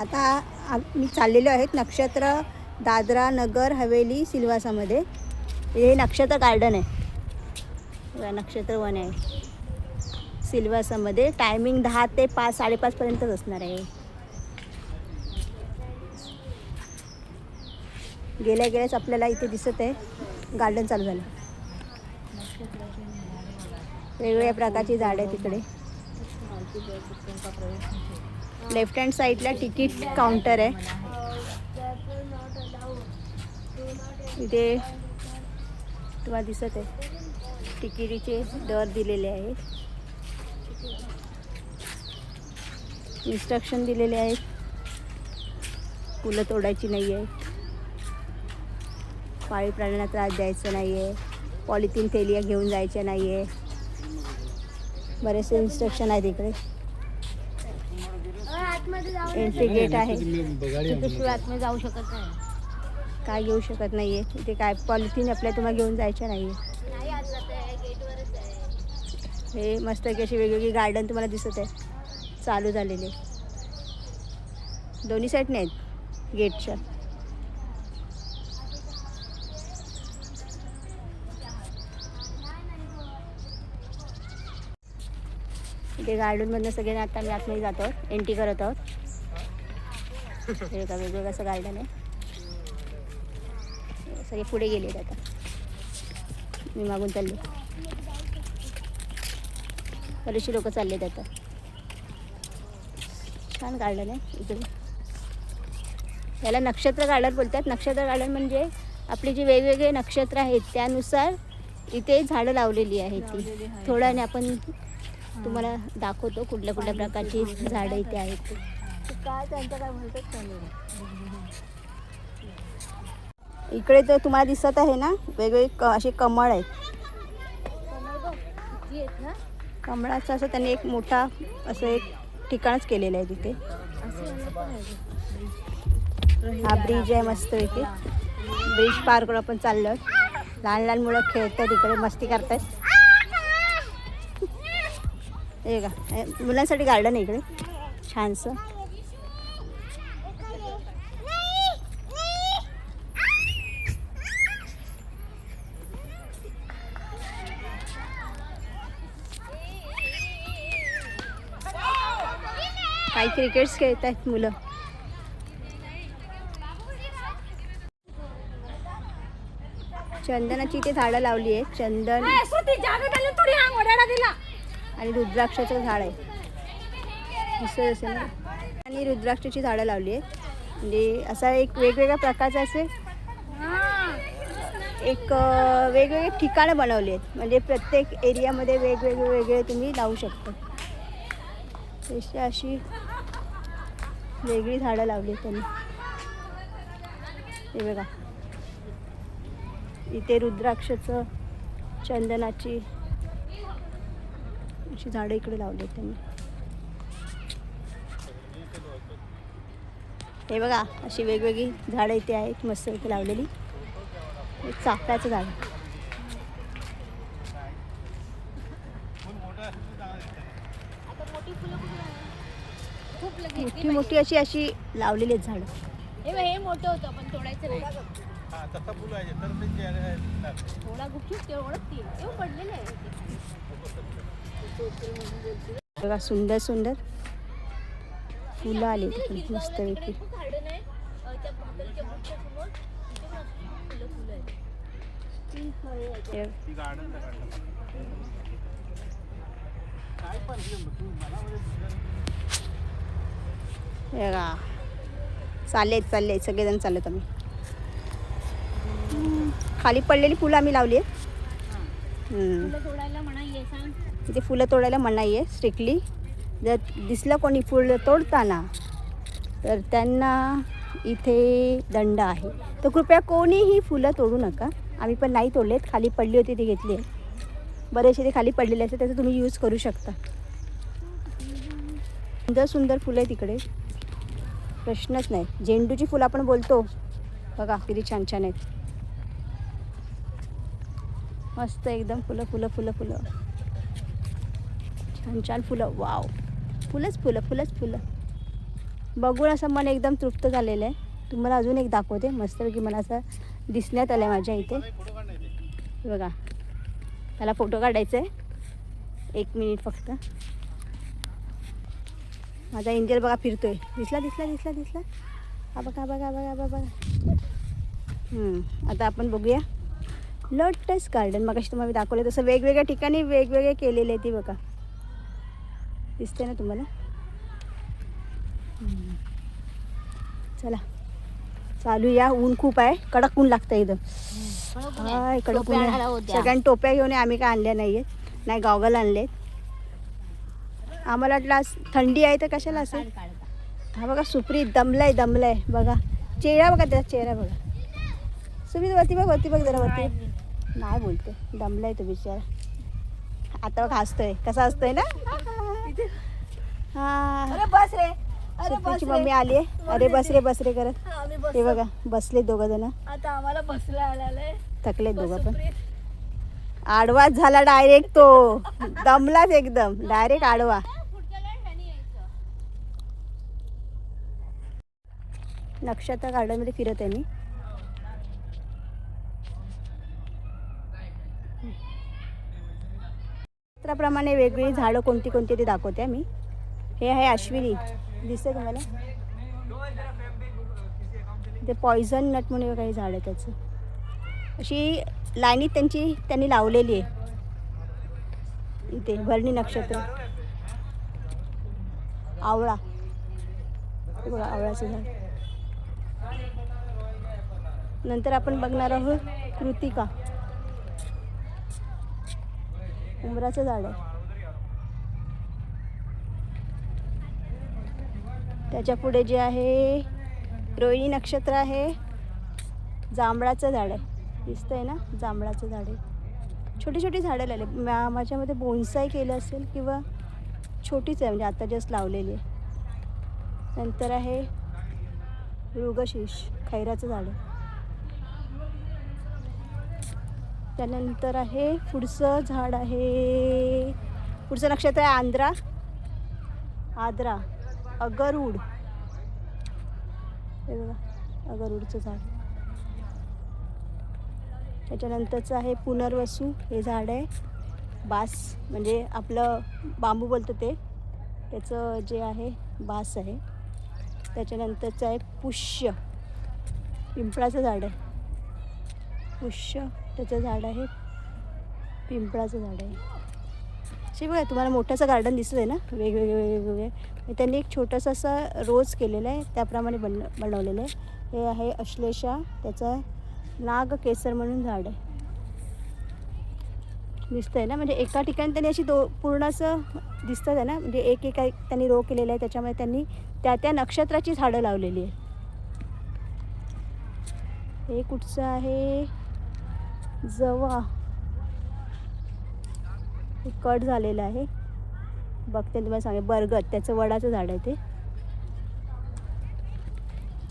आता मी चाललेलो आहेत नक्षत्र दादरा नगर हवेली सिल्वासामध्ये. हे नक्षत्र गार्डन आहे. नक्षत्र वन आहे. सिल्वासामध्ये टायमिंग दहा ते पाच साडेपाचपर्यंतच असणार आहे. गेल्या गेल्याच आपल्याला इथे दिसत आहे. गार्डन चालू झालं. वेगवेगळ्या प्रकारची झाडं आहे तिकडे. लेफ्ट हँड साईडला तिकीट काउंटर आहे. इथे तुम्हाला दिसत आहे. तिकिटीचे दर दिलेले आहेत. इन्स्ट्रक्शन दिलेले आहेत. फुलं तोडायची नाही आहे पाळीव प्राण्यांना त्रास द्यायचा नाही आहे पॉलिथिन थेलिया घेऊन जायच्या नाही आहे बरेचसे इन्स्ट्रक्शन आहेत इकडे. एंट्री गेट आहे. तिथे आतमध्ये जाऊ शकत नाही. काय घेऊ शकत नाही आहे इथे काय पॉलिथिन आपल्या तुम्हाला घेऊन जायच्या नाही आहे नाही आज जात. आहे गेटवरच आहे. हे मस्त की अशी वेगवेगळी गार्डन तुम्हाला दिसत आहे. चालू झालेले दोन्ही साईडने आहेत गेटच्या. इथे गार्डनमधनं सगळे आता आम्ही आतमध्ये जातो. आहोत एंट्री करत आहोत. हे का वेगवेगळं असं गार्डन आहे. सगळे पुढे गेलेत आता. मी मागून चालले. बरेचसे लोक चाललेत आता. छान गार्डन आहे इकडे. याला नक्षत्र गार्डन बोलतात. नक्षत्र गार्डन म्हणजे आपली जी वेगवेगळे नक्षत्र आहेत त्यानुसार इथे झाडं लावलेली आहेत ती. थोड्याने आपण तुम्हाला दाखवतो कुठल्या कुठल्या प्रकारची झाडं इथे आहेत. काय त्यांचं काय इकडे तर तुम्हाला दिसत आहे ना वेगवेगळे क असे कमळ आहेत कमळाचं असं त्यांनी एक मोठा असं एक ठिकाणच केलेलं आहे तिथे. हा ब्रिज आहे मस्त इथे ब्रिज पार करून आपण चाललो लहान लहान मुलं खेळतात इकडे मस्ती करतात. हे का मुलांसाठी गार्डन आहे इकडे. छानसं. काही क्रिकेट्स खेळत आहेत मुलं. चंदनाची इथे झाडं लावली आहेत. चंदन आणि रुद्राक्षाचं झाड आहे. दिसत असेल ना? आणि रुद्राक्षाची झाडं लावली आहेत. म्हणजे असा एक वेगवेगळ्या प्रकारचे असे एक वेगवेगळे ठिकाणं बनवली आहेत. म्हणजे प्रत्येक एरियामध्ये वेगवेगळे वेगळे तुम्ही लावू शकता. अशी वेगळी झाडं लावली आहेत त्यांनी. हे बघा. इथे रुद्राक्षचं चंदनाची अशी झाडं इकडे लावली आहेत त्यांनी. हे बघा अशी वेगवेगळी झाडं इथे आहेत मस्त इथे लावलेली. चाफ्याचं झाड. मोठी फुलं मोठी मोठी अशी अशी लावलेली आहेत झाडं. हे हे मोठं होतं पण तोडायचं नाही. थोडा गुपचूप तेवढंच ती तेव्हा पडलेलं आहे. बघा सुंदर सुंदर फुलं आली तिकडे मस्तपैकी गार्डन आहे अं, त्या भाकरीच्या बुकच्यासमोर तिथे मस्त फुलं फुलं आहेत तीन फळे आहेत हे हे बघा. चाललेत चाललेत. सगळेजण चाललेत आम्ही. हम्म, खाली पडलेली फुलं आम्ही लावली आहेत. हम्म. फुलं तोडायला फुलं मनाई आहे स्ट्रिक्टली जर दिसलं कोणी फुलं तोडताना तर त्यांना इथे दंड आहे. तर कृपया कोणीही फुलं तोडू नका. आम्ही पण नाही तोडलेत. खाली पडली होती ती घेतली आहे. बरेचसे ते खाली पडलेले असते त्याचा तुम्ही यूज करू शकता. सुंदर सुंदर फुलं आहे तिकडे प्रश्नच नाही. झेंडूची फुलं आपण बोलतो. बघा किती छान छान आहेत. मस्त एकदम फुलं फुलं फुलं फुलं. छान छान फुलं. वाव. फुलंच फुलं फुलंच फुलं. बघून असं मन एकदम तृप्त झालेलं आहे. तुम्हाला अजून एक दाखवते. मस्तपैकी मला असं दिसण्यात आलं आहे माझ्या इथे. बघा. मला फोटो काढायचा आहे एक मिनिट फक्त. माझा एंजल बघा फिरतोय. दिसला दिसला दिसला दिसला. हा बघा बघा बघा बघा आता आपण बघूया. Lotus garden. मग तुम्हाला मी दाखवलं तसं वेगवेगळ्या ठिकाणी वेगवेगळे केलेले ती बघा. दिसते ना तुम्हाला. चला. चालू या. ऊन खूप आहे. कडक ऊन लागतं एकदम हाय कडक ऊन. सगळ्यांनी टोप्या घेऊन आम्ही काय आणल्या नाही आहेत नाही गॉगल आणलेत. आम्हाला वाटलं आज थंडी आहे तर कशाला असेल? हा बघा सुप्री दमलाय दमलाय. बघा चेहरा बघा त्याचा चेहरा बघा. सुप्रीत वरती बघ वरती बघ जरा वरती. नाही बोलते. दमलाय तो बिचारा. आता बघ हसतोय. कसा हसतोय ना? हा. अरे बस रे. सुप्रीची मम्मी आली आहे. अरे बस रे बस रे करत. बस बघा बसले दोघं जण. आता आम्हाला बसला आलेलं थकले दोघं पण. आडवाच झाला डायरेक्ट तो. दमलाच एकदम. डायरेक्ट आडवा. नक्षत्र गार्डनमध्ये फिरत आहे मी. चित्राप्रमाणे वेगवेगळी झाडं कोणती कोणती ते दाखवते मी. हे आहे अश्विनी. दिसते तुम्हाला? ते पॉयझन नट म्हणून काही झाड आहे त्याचं. अशी लाईनीत त्यांची त्यांनी लावलेली आहे. इथे भरणी नक्षत्र. आवळा. बघा आवळाचं झाड नंतर आपण बघणार आहोत कृतिका. उमराचं झाड आहे. त्याच्या पुढे जे आहे रोहिणी नक्षत्र आहे जांभळाचं झाड आहे. दिसतंय ना जांभळाचं झाड आहे. छोटी छोटी झाडं लावले. मा माझ्यामध्ये बोन्साई केलं असेल किंवा छोटीच आहे म्हणजे आता जस्ट लावलेली आहे. नंतर आहे मृगशीष खैराचं झाड त्यानंतर आहे पुढचं झाड आहे पुढचं नक्षत्र आहे आंध्रा. आद्रा अगरुड. हे बघा अगरुडचं झाड त्याच्यानंतरचं आहे पुनर्वसू. हे झाड आहे. बास म्हणजे आपलं बांबू बोलतं ते. त्याचं जे आहे बास आहे. त्याच्यानंतरचं आहे पुष्य. पिंपळाचं झाड आहे. पुष्य त्याचं झाड आहे. पिंपळाचं झाड आहे. असे बघा तुम्हाला मोठंसं गार्डन दिसत आहे ना? वेगवेगळे वेगवेगळे. त्यांनी एक छोटंसं असं रोज केलेला आहे. त्याप्रमाणे बन बनवलेलं आहे. हे आहे अश्लेषा. त्याचं नाग केसर म्हणून झाड आहे. दिसतंय ना? म्हणजे एका ठिकाणी त्यांनी अशी दो पूर्ण असं दिसतं आहे ना? म्हणजे एक एक त्यांनी रो केलेलं आहे त्याच्यामुळे त्यांनी त्या त्या नक्षत्राची झाडं लावलेली आहे हे कुठचं आहे? जवा. हे कट झालेलं आहे. बघते तुम्हाला सांगे बरगद त्याचं वडाचं झाड आहे ते.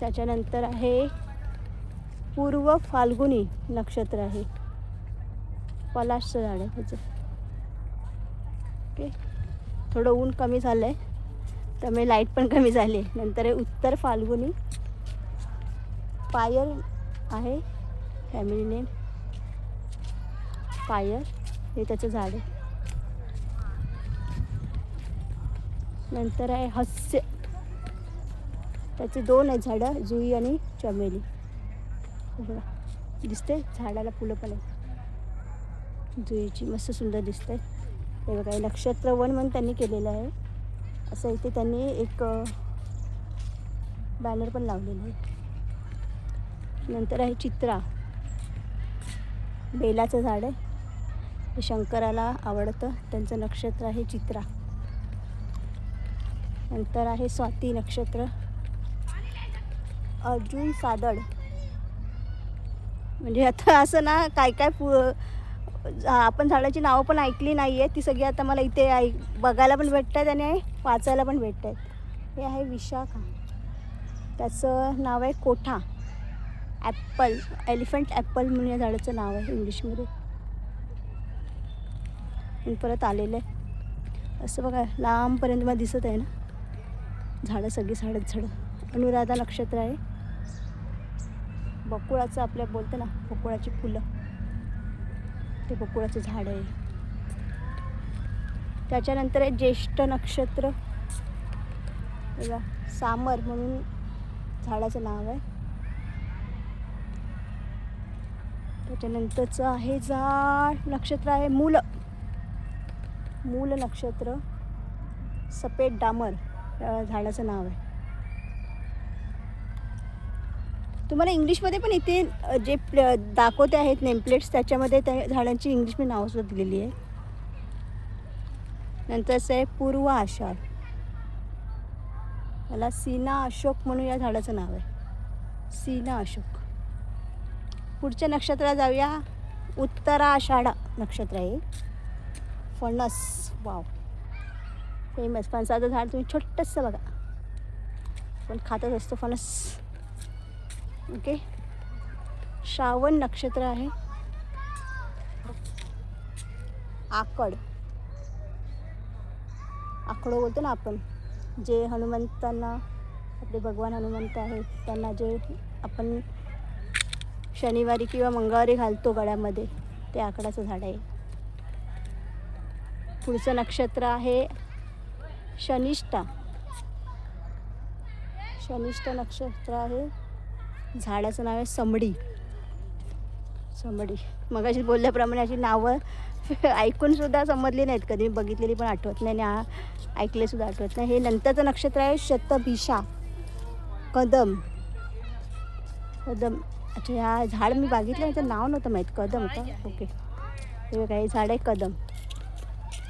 त्याच्यानंतर आहे पूर्व फाल्गुनी नक्षत्र आहे. पलाशचं झाड आहे त्याचं ओके थोडं ऊन कमी झालं आहे त्यामुळे लाइट पण कमी झाली. आहे नंतर आहे उत्तर फाल्गुनी. पायर आहे. फॅमिली नेम पायर हे त्याचं झाड आहे. नंतर आहे हस्य. त्याचे दोन आहे झाडं जुई आणि चमेली. बघा दिसते झाडाला फुलं पण आहेत. जुईची मस्त सुंदर दिसते हे बघा हे नक्षत्र वन म्हणून त्यांनी केलेलं आहे. असं इथे त्यांनी एक बॅनर पण लावलेलं आहे. नंतर आहे चित्रा. बेलाचं झाड आहे. हे शंकराला आवडतं. त्यांचं नक्षत्र आहे चित्रा. नंतर आहे स्वाती नक्षत्र. अर्जुन सादड म्हणजे आता असं ना काय काय फु आपण झाडाची नावं पण ऐकली नाही आहे ती सगळी आता मला इथे ऐक बघायला पण भेटत आहेत आणि वाचायला पण भेटत आहेत हे आहे विशाखा. त्याचं नाव आहे कोठा. ॲप्पल एलिफंट ॲप्पल म्हणून या झाडाचं नाव आहे इंग्लिशमध्ये. परत आलेलं आहे. असं बघा लांबपर्यंत मला दिसत आहे ना. झाडं सगळी झाडत झाडं. अनुराधा नक्षत्र आहे. बकुळाचं आपल्या बोलतं ना बकुळाची फुलं. ते बकुळाचं झाड आहे. त्याच्यानंतर आहे ज्येष्ठ नक्षत्र. बघा सामर म्हणून झाडाचं नाव आहे. त्याच्यानंतरचं आहे झाड नक्षत्र आहे मूल. मूल नक्षत्र सफेद डामर झाडाचं नाव आहे. तुम्हाला इंग्लिशमध्ये पण इथे जे प्ल दाखवते आहेत नेमप्लेट्स त्याच्यामध्ये त्या झाडांची इंग्लिशमध्ये नावंसुद्धा दिलेली आहे. नंतरचं आहे पूर्व आषाढ. मला सीना अशोक म्हणून या झाडाचं नाव आहे. सीना अशोक. पुढच्या नक्षत्राला जाऊया. उत्तराषाढा नक्षत्र आहे. फणस. वाव. फेमस फणसाचं झाड तुम्ही छोटंसं बघा. पण खातच असतो फणस. ओके. श्रावण नक्षत्र आहे. आकड. आकडो बोलतो ना आपण. जे हनुमंतांना आपले भगवान हनुमंत आहेत त्यांना जे आपण शनिवारी किंवा मंगळवारी घालतो गळ्यामध्ये ते आकडाचं झाड आहे. पुढचं नक्षत्र आहे शनिष्ठा. शनिष्ठ नक्षत्र आहे. झाडाचं नाव आहे समडी. समडी. मगाशी बोलल्याप्रमाणे अशी नावं ऐकून सुद्धा समजली नाहीत. कधी मी बघितलेली पण आठवत नाही आणि ऐकलेसुद्धा ऐकले सुद्धा आठवत नाही. हे नंतरचं नक्षत्र आहे शतभिषा. कदम. कदम. अच्छा ह्या झाड मी बघितलं याचं नाव नव्हतं माहीत. कदम का? ओके. हे बघा हे झाड आहे कदम.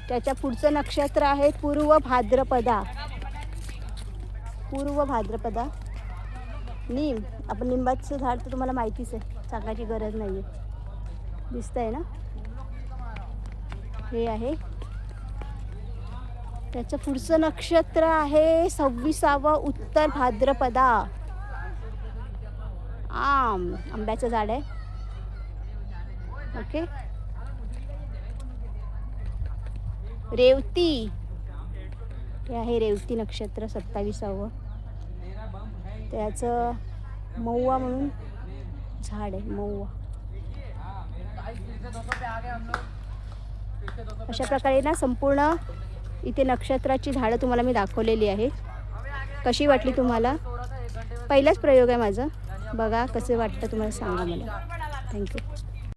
त्याच्या पुढचं नक्षत्र आहे पूर्व भाद्रपदा. पूर्व भाद्रपदा. निम आपण निंबाचं झाड तर तुम्हाला माहितीच आहे. सांगायची गरज नाही आहे दिसतंय ना? हे आहे. त्याचं पुढचं नक्षत्र आहे सव्वीसावं उत्तर भाद्रपदा. आम आंब्याचं झाड आहे. ओके. रेवती. हे आहे रेवती नक्षत्र सत्तावीसावं. त्याचं मऊवा म्हणून झाड आहे मऊवा. अशा प्रकारे ना संपूर्ण इथे नक्षत्राची झाडं तुम्हाला मी दाखवलेली आहे कशी वाटली तुम्हाला? पहिलाच प्रयोग आहे माझा. बघा कसं वाटतं तुम्हाला सांगा मला. थँक्यू